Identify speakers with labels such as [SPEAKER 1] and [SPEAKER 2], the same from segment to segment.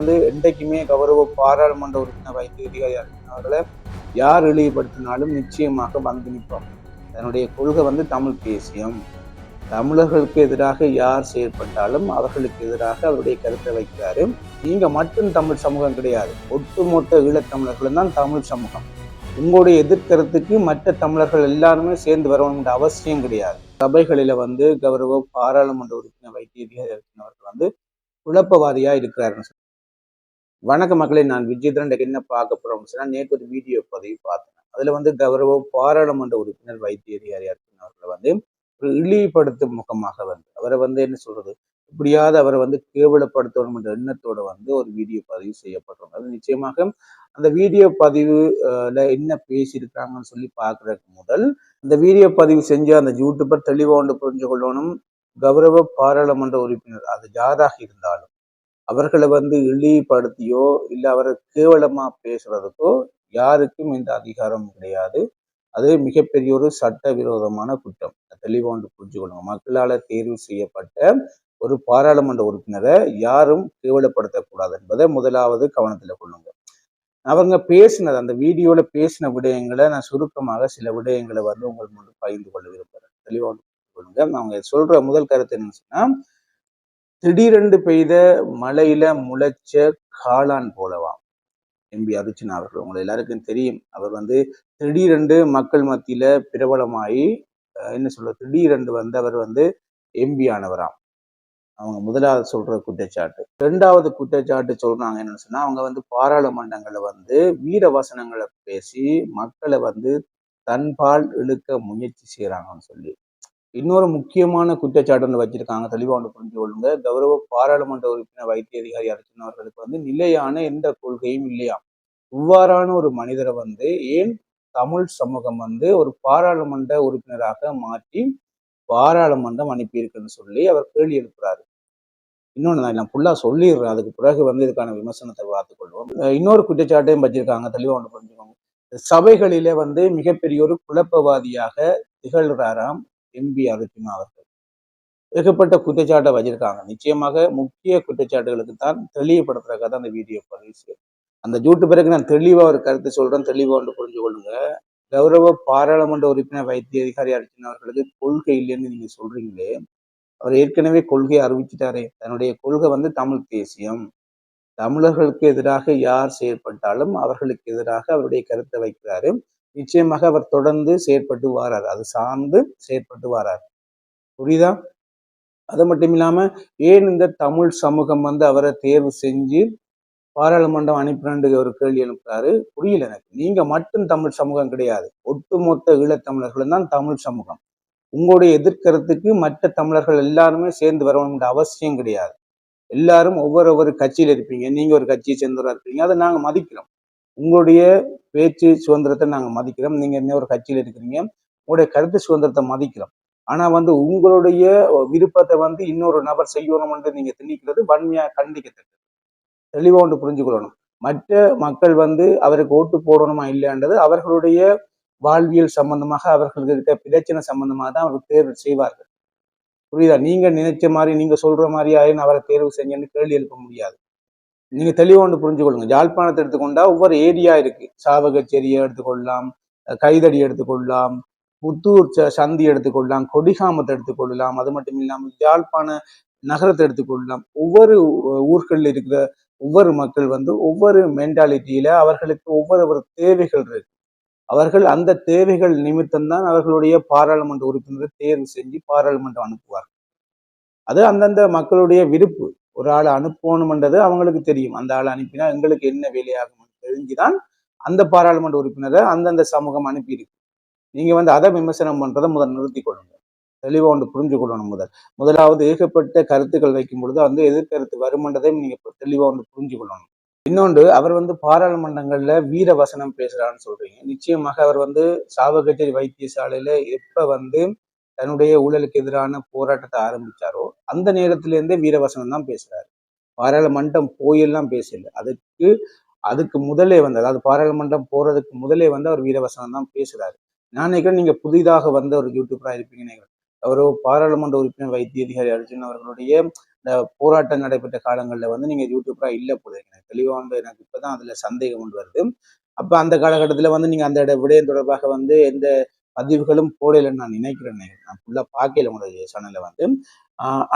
[SPEAKER 1] வந்து என்றைக்குமே கௌரவ பாராளுமன்ற உறுப்பினர் வைத்திய அதிகாரியாக அவர்களை யார் இழிவுபடுத்தினாலும் நிச்சயமாக வந்து நிற்போம். தன்னுடைய கொள்கை வந்து தமிழ் தேசியம். தமிழர்களுக்கு எதிராக யார் செயல்பட்டாலும் அவர்களுக்கு எதிராக அவருடைய கருத்தை வைக்கிறாரு. நீங்க மட்டும் தமிழ் சமூகம் கிடையாது. ஒட்டுமொத்த ஈழத்தமிழர்களும் தான் தமிழ் சமூகம். உங்களுடைய எதிர்கருத்துக்கு மற்ற தமிழர்கள் எல்லாருமே சேர்ந்து வரணுன்ற அவசியம் கிடையாது. சபைகளில வந்து கௌரவ பாராளுமன்ற உறுப்பினர் வைத்திய அதிகாரி அவர்கள் வந்து குழப்பவாதியா இருக்கிறாருன்னு வணக்க மக்களை நான் விஜயதரன் என்ன பார்க்க போறோம் சொன்னா நேற்று ஒரு வீடியோ பதிவு பார்த்தேன். அதுல வந்து கௌரவ பாராளுமன்ற உறுப்பினர் வைத்திய அதிகாரி அவர்களை வந்து ஒரு இழிவுபடுத்தும் முகமாக வந்து அவரை வந்து என்ன சொல்றது இப்படியாவது அவரை வந்து கேவலப்படுத்தணும் என்ற எண்ணத்தோட வந்து ஒரு வீடியோ பதிவு செய்யப்பட்டிருக்கும் அது நிச்சயமாக அந்த வீடியோ பதிவுல என்ன பேசியிருக்காங்கன்னு சொல்லி பார்க்கறதுக்கு முதல் அந்த வீடியோ பதிவு செஞ்ச அந்த யூடியூபர் தெளிவாக ஒன்று புரிஞ்சு கொள்ளணும் கௌரவ பாராளுமன்ற உறுப்பினர் அது யாராக இருந்தாலும் அவர்களை வந்து இழிவுபடுத்தியோ இல்லை அவரை கேவலமா பேசுறதுக்கோ யாருக்கும் இந்த அதிகாரம் கிடையாது. அது மிகப்பெரிய ஒரு சட்ட விரோதமான குற்றம் தெளிவாண்டு புரிஞ்சுக்கணும். மக்களால் தேர்வு செய்யப்பட்ட ஒரு பாராளுமன்ற உறுப்பினரை யாரும் கேவலப்படுத்தக்கூடாது என்பதை முதலாவது கவனத்தில் கொள்ளுங்க. அவங்க பேசினது அந்த வீடியோவில் பேசின விடயங்களை நான் சுருக்கமாக சில விடயங்களை வந்து உங்கள் முன் பகிர்ந்து கொள்ள விரும்புகிறேன் தெளிவாக கொள்ளுங்க அவங்க சொல்ற முதல் கருத்து என்னன்னு சொன்னா திடீரென்று பெய்த மழையில முளைச்ச காளான் போலவாம். எம்பி அர்ஜுனா அவர்கள் உங்களை எல்லாருக்கும் தெரியும். அவர் வந்து திடீரென்று மக்கள் மத்தியில பிரபலமாயி என்ன சொல்ற திடீரென்று வந்து அவர் வந்து எம்பி ஆனவராம். அவங்க முதலாவது சொல்ற குற்றச்சாட்டு. ரெண்டாவது குற்றச்சாட்டு சொல்றாங்க என்னன்னு சொன்னா அவங்க வந்து பாராளுமன்றங்களை வந்து வீர வசனங்களை பேசி மக்களை வந்து தன்பால் இழுக்க முயற்சி செய்யறாங்கன்னு சொல்லி. இன்னொரு முக்கியமான குற்றச்சாட்டுன்னு வச்சிருக்காங்க. தெளிவாக ஒன்று புரிஞ்சு கொள்ளுங்க. கௌரவ பாராளுமன்ற உறுப்பினர் வைத்திய அதிகாரி அர்ச்சனா அவர்களுக்கு வந்து நிலையான எந்த கொள்கையும் இல்லையா? இவ்வாறான ஒரு மனிதரை வந்து ஏன் தமிழ் சமூகம் வந்து ஒரு பாராளுமன்ற உறுப்பினராக மாற்றி பாராளுமன்றம் அனுப்பியிருக்குன்னு சொல்லி அவர் கேள்வி எழுப்புறாரு. இன்னொன்று நான் நான் ஃபுல்லாக சொல்லிடுறேன். அதுக்கு பிறகு வந்து இதுக்கான விமர்சனத்தை பார்த்துக்கொள்வோம். இன்னொரு குற்றச்சாட்டையும் வச்சிருக்காங்க. தெளிவாக ஒன்று புரிஞ்சுக்கோங்க. சபைகளிலே வந்து மிகப்பெரிய ஒரு குழப்பவாதியாக திகழ்கிறாராம் எம்பி அர்ஜுனா அவர்கள் ஏகப்பட்ட குற்றச்சாட்டை வச்சிருக்காங்க. நிச்சயமாக முக்கிய குற்றச்சாட்டுகளுக்கு தான் தெளிவுபடுத்துறதுக்காக தான் அந்த வீடியோ பதிவு செய்யும் அந்த பிறகு நான் தெளிவா ஒரு கருத்து சொல்றேன். தெளிவா ஒன்று புரிஞ்சு கொள்ளுங்க. கௌரவ பாராளுமன்ற உறுப்பினர் வைத்திய அதிகாரி அர்ஜுனா அவர்களுக்கு கொள்கை இல்லைன்னு நீங்க சொல்றீங்களே. அவர் ஏற்கனவே கொள்கையை அறிவிச்சிட்டாரே. தன்னுடைய கொள்கை வந்து தமிழ் தேசியம். தமிழர்களுக்கு எதிராக யார் செயற்பட்டாலும் அவர்களுக்கு எதிராக அவருடைய கருத்தை வைக்கிறாரு. நிச்சயமாக அவர் தொடர்ந்து செயற்பட்டு வாரார். அது சார்ந்து செயற்பட்டு வாரார். புரியுதா? அது மட்டும் இல்லாம ஏன் இந்த தமிழ் சமூகம் வந்து அவரை தேர்வு செஞ்சு பாராளுமன்றம் அனுப்பினு ஒரு கேள்வி எழுப்புறாரு? புரியல எனக்கு. நீங்க மட்டும் தமிழ் சமூகம் கிடையாது. ஒட்டுமொத்த ஈழத்தமிழர்களும் தான் தமிழ் சமூகம். உங்களுடைய எதிர்க்கருத்துக்கு மற்ற தமிழர்கள் எல்லாருமே சேர்ந்து வரணும்ன்ற அவசியம் கிடையாது. எல்லாரும் ஒவ்வொரு ஒவ்வொரு கட்சியில இருப்பீங்க. நீங்க ஒரு கட்சியை சேர்ந்தவராக இருப்பீங்க. அதை நாங்கள் மதிக்கிறோம். உங்களுடைய பேச்சு சுதந்திரத்தை நாங்க மதிக்கிறோம். நீங்க இன்னொரு கட்சியில் இருக்கிறீங்க உங்களுடைய கருத்து சுதந்திரத்தை மதிக்கிறோம். ஆனா வந்து உங்களுடைய விருப்பத்தை வந்து இன்னொரு நபர் செய்யணும் என்று நீங்க திணிக்கிறது வன்மையாக கண்டிக்கத்தக்கது. தெளிவாக ஒன்று புரிஞ்சுக்கொள்ளணும். மற்ற மக்கள் வந்து அவருக்கு ஓட்டு போடணுமா இல்லையான்றது அவர்களுடைய வாழ்வியல் சம்பந்தமாக அவர்களுக்கு இருக்க பிரச்சனை சம்பந்தமாக தான் அவர் தேர்வு செய்வார்கள். புரியுதா? நீங்க நினைச்ச மாதிரி நீங்க சொல்ற மாதிரி ஆயின்னு அவரை தேர்வு செஞ்சேன்னு கேள்வி எழுப்ப முடியாது. நீங்க தெளிவாக ஒன்று புரிஞ்சுக்கொள்ளுங்க. யாழ்ப்பாணத்தை எடுத்துக்கொண்டா ஒவ்வொரு ஏரியா இருக்கு. சாவகச்சேரியை எடுத்துக்கொள்ளலாம் கைதடி எடுத்துக்கொள்ளலாம் புத்தூர் ச- சந்தி எடுத்துக்கொள்ளலாம் கொடிகாமத்தை எடுத்துக்கொள்ளலாம் அது மட்டும் இல்லாமல் யாழ்ப்பாண நகரத்தை எடுத்துக்கொள்ளலாம். ஒவ்வொரு ஊர்களில் இருக்கிற ஒவ்வொரு மக்கள் வந்து ஒவ்வொரு மென்டாலிட்டியில அவர்களுக்கு ஒவ்வொரு ஒரு தேவைகள் இருக்கு. அவர்கள் அந்த தேவைகள் நிமித்தம்தான் அவர்களுடைய பாராளுமன்ற உறுப்பினரை தேர்வு செஞ்சு பாராளுமன்றம் அனுப்புவார்கள். அது அந்தந்த மக்களுடைய விருப்பு. ஒரு ஆளை அனுப்பணும்ன்றது அவங்களுக்கு தெரியும். அந்த ஆளை அனுப்பினா எங்களுக்கு என்ன வேலையாகும் தெரிஞ்சுதான் அந்த பாராளுமன்ற உறுப்பினரை அந்தந்த சமூகம் அனுப்பியிருக்கு. நீங்க வந்து அதை விமர்சனம் பண்றதை முதல் நிறுத்தி கொள்ளுங்க. தெளிவாக ஒன்று புரிஞ்சு கொள்ளணும் முதல். முதலாவது ஏகப்பட்ட கருத்துக்கள் வைக்கும் பொழுது வந்து எதிர்கருத்து வருமன்றதையும் நீங்க தெளிவாக ஒன்று புரிஞ்சு கொள்ளணும். இன்னொன்று அவர் வந்து பாராளுமன்றங்கள்ல வீர வசனம் பேசுறான்னு சொல்றீங்க. நிச்சயமாக அவர் வந்து சாவகச்சேரி வைத்தியசாலையில எப்ப வந்து தன்னுடைய ஊழலுக்கு எதிரான போராட்டத்தை ஆரம்பிச்சாரோ அந்த நேரத்திலேருந்தே வீரவசனம் தான் பேசுறாரு. பாராளுமன்றம் போயெல்லாம் பேசல. அதுக்கு அதுக்கு முதலே வந்து அதாவது பாராளுமன்றம் போறதுக்கு முதலே வந்து அவர் வீரவசனம் தான் பேசுறாரு. நான் நினைக்கிறேன் நீங்க புதிதாக வந்த ஒரு யூடியூபரா இருப்பீங்கன்னு நினைக்கிறேன். அவர் பாராளுமன்ற உறுப்பினர் வைத்திய அதிகாரி அர்ஜுன் அவர்களுடைய இந்த போராட்டம் நடைபெற்ற காலங்களில் வந்து நீங்க யூடியூப்பராக இல்லை போல எனக்கு எனக்கு இப்போதான் அதுல சந்தேகம் கொண்டு வருது. அப்போ அந்த காலகட்டத்தில் வந்து நீங்க அந்த விடயம் தொடர்பாக வந்து எந்த பதிவுகளும் போடலைன்னு நான் நினைக்கிறேன். நான் ஃபுல்லாக பார்க்கல உங்களுடைய சேனலில் வந்து.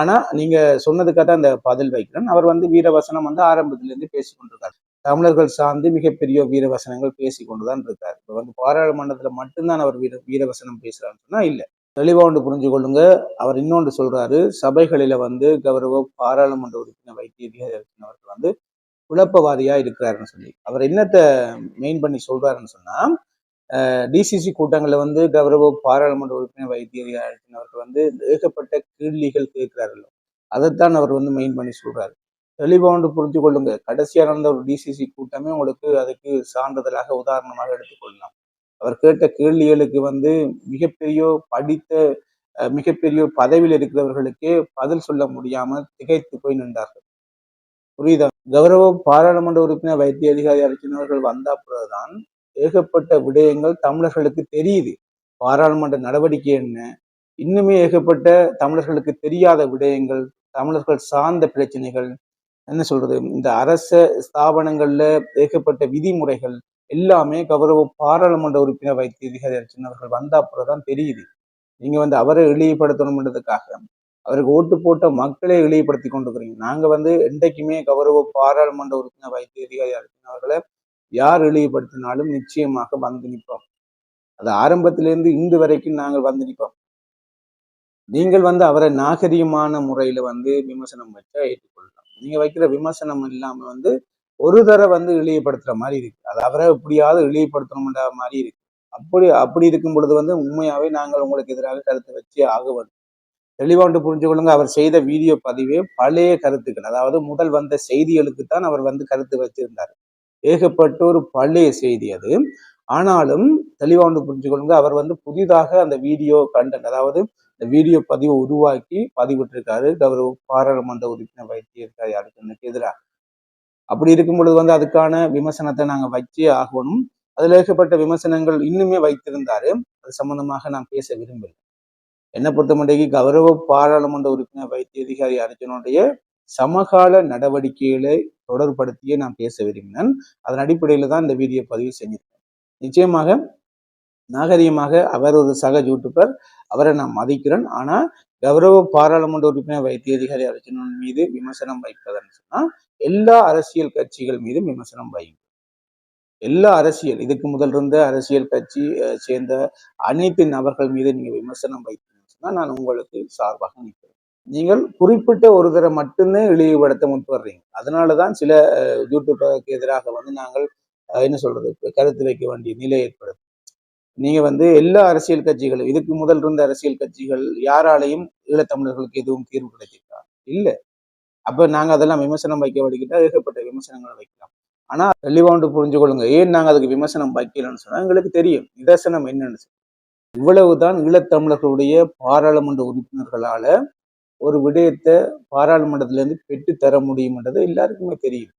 [SPEAKER 1] ஆனால் நீங்கள் சொன்னதுக்காக தான் அந்த பதில் வைக்கிறேன். அவர் வந்து வீரவசனம் வந்து ஆரம்பத்திலேருந்து பேசி கொண்டிருக்காரு. தமிழர்கள் சார்ந்து மிகப்பெரிய வீரவசனங்கள் பேசி கொண்டுதான் இருக்கார். இப்போ வந்து பாராளுமன்றத்தில் மட்டும்தான் அவர் வீர வீரவசனம் பேசுகிறான்னு சொன்னால் இல்லை. தெளிவாக ஒன்று புரிஞ்சு கொள்ளுங்க. அவர் இன்னொன்று சொல்கிறாரு சபைகளில் வந்து கௌரவ பாராளுமன்ற உறுப்பினர் வைத்திய அவர்கள் வந்து குழப்பவாதியாக இருக்கிறாருன்னு சொல்லி. அவர் என்னத்தை மெயின் பண்ணி சொல்றாருன்னு சொன்னால் டிசிசி கூட்டங்களில் வந்து கௌரவ பாராளுமன்ற உறுப்பினர் வைத்திய அவர்கள் வந்து ஏகப்பட்ட கேள்விகள் கேட்கிறார்கள். அதைத்தான் அவர் வந்து மெயின் பண்ணி சொல்றாரு. தெளிவாக ஒன்று புரிஞ்சு கொள்ளுங்க. கடைசியாக நடந்த ஒரு டிசிசி கூட்டமே உங்களுக்கு அதுக்கு சான்றிதழாக உதாரணமாக எடுத்துக்கொள்ளலாம் அவர் கேட்ட கேள்விகளுக்கு வந்து மிகப்பெரிய படித்த அஹ், மிகப்பெரிய பதவியில் இருக்கிறவர்களுக்கே பதில் சொல்ல முடியாமல் திகைத்து போய் நின்றார்கள். புரியுதா? கௌரவ பாராளுமன்ற உறுப்பினர் வைத்திய அதிகாரி அர்ச்சனவர்கள் வந்த பிறகுதான் ஏகப்பட்ட விடயங்கள் தமிழர்களுக்கு தெரியுது. பாராளுமன்ற நடவடிக்கை என்ன? இன்னுமே ஏகப்பட்ட தமிழர்களுக்கு தெரியாத விடயங்கள் தமிழர்கள் சார்ந்த பிரச்சனைகள் என்ன சொல்றது? இந்த அரச ஸ்தாபனங்கள்ல ஏகப்பட்ட விதிமுறைகள் எல்லாமே கௌரவ பாராளுமன்ற உறுப்பினர் வைத்திய சின்னவர்கள் அர்ச்சனவர்கள் வந்த அப்புறம் தெரியுது. நீங்க வந்து அவரை இழிவுபடுத்தணும்ன்றதுக்காக அவருக்கு ஓட்டு போட்ட மக்களை இழிவுபடுத்தி கொண்டிருக்கிறீங்க. நாங்க வந்து என்றைக்குமே கௌரவ பாராளுமன்ற உறுப்பினர் வைத்திய அதிகாரி அவர்களை யார் இழிவுபடுத்தினாலும் நிச்சயமாக வந்து நிற்போம். அது ஆரம்பத்திலிருந்து இன்று வரைக்கும் நாங்கள் வந்து நிற்போம். நீங்கள் வந்து அவரை நாகரிகமான முறையில வந்து விமர்சனம் வச்சா ஏற்றுக்கொள்ளலாம். நீங்க வைக்கிற விமர்சனம் இல்லாம வந்து ஒரு தடவை வந்து இழிவுபடுத்துற மாதிரி இருக்கு. அது அவரை எப்படியாவது இழிவுபடுத்தணும்ன்ற மாதிரி இருக்கு. அப்படி அப்படி இருக்கும் பொழுது வந்து உண்மையாவே நாங்கள் உங்களுக்கு எதிராக கருத்து வச்சு ஆக வேண்டும் தெளிவா புரிஞ்சு கொள்ளுங்க அவர் செய்த வீடியோ பதிவே பழைய கருத்துக்கள். அதாவது முதல் வந்த செய்திகளுக்கு தான் அவர் வந்து கருத்து வச்சிருந்தார். ஏகப்பட்ட ஒரு பழைய செய்தி அது. ஆனாலும் தெளிவாக ஒன்று புரிஞ்சு கொள்ளுங்க அவர் வந்து புதிதாக அந்த வீடியோ கண்டென்ட் அதாவது இந்த வீடியோ பதிவை உருவாக்கி பதிவிட்டிருக்காரு. கௌரவ பாராளுமன்ற உறுப்பினர் வைத்தியிருக்காரு யாருக்கு? எதிராக. அப்படி இருக்கும் பொழுது வந்து அதுக்கான விமர்சனத்தை நாங்க வச்சே ஆகணும். அதுல ஏகப்பட்ட விமர்சனங்கள் இன்னுமே வைத்திருந்தாரு. அது சம்பந்தமாக நான் பேச விரும்பலை என்னை பொறுத்தமட்டைக்கு கௌரவ பாராளுமன்ற உறுப்பினர் வைத்திய அதிகாரி அர்ஜுனுடைய சமகால நடவடிக்கைகளை தொடர்படுத்தியே நான் பேச விரும்பினேன். அதன் அடிப்படையில் தான் இந்த வீடியோ பதிவு செஞ்சிருக்கேன். நிச்சயமாக நாகரிகமாக அவர் ஒரு சக யூடியூபர் அவரை நான் மதிக்கிறேன். ஆனால் கௌரவ பாராளுமன்ற உறுப்பினர் வைத்திய அதிகாரி அர்ஜுனன் மீது விமர்சனம் வைப்பதுன்னு சொன்னால் எல்லா அரசியல் கட்சிகள் மீது விமர்சனம் வைங்க எல்லா அரசியல் இதுக்கு முதல் இருந்த அரசியல் கட்சி சேர்ந்த அனைத்து நபர்கள் மீது நீங்க விமர்சனம் வைத்தீங்கன்னு சொன்னா நான் உங்களுக்கு சார்பாக நிற்கிறேன். நீங்கள் குறிப்பிட்ட ஒரு தடவை மட்டுமே இழிவுபடுத்த முற்படுறீங்க. அதனாலதான் சில அஹ், யூடியூபருக்கு எதிராக வந்து நாங்கள் என்ன சொல்றது கருத்து வைக்க வேண்டிய நிலை ஏற்படுது. நீங்க வந்து எல்லா அரசியல் கட்சிகளும் இதுக்கு முதல் இருந்த அரசியல் கட்சிகள் யாராலையும் ஈழத்தமிழர்களுக்கு எதுவும் தீர்வு கிடைச்சிருக்கா இல்ல. அப்ப நாங்க அதெல்லாம் விமர்சனம் வைக்க வடிக்கிட்டா ஏகப்பட்ட விமர்சனங்களை வைக்கலாம். ஆனா தெளிவாண்டு புரிஞ்சு கொள்ளுங்க ஏன் நாங்க அதுக்கு விமர்சனம் வைக்கலன்னு சொன்னா எங்களுக்கு தெரியும் நிதர்சனம் என்னன்னு. இவ்வளவுதான் ஈழத்தமிழர்களுடைய பாராளுமன்ற உறுப்பினர்களால ஒரு விடயத்தை பாராளுமன்றத்திலேருந்து பெற்று தர முடியும்ன்றது எல்லாருக்குமே தெரியும்.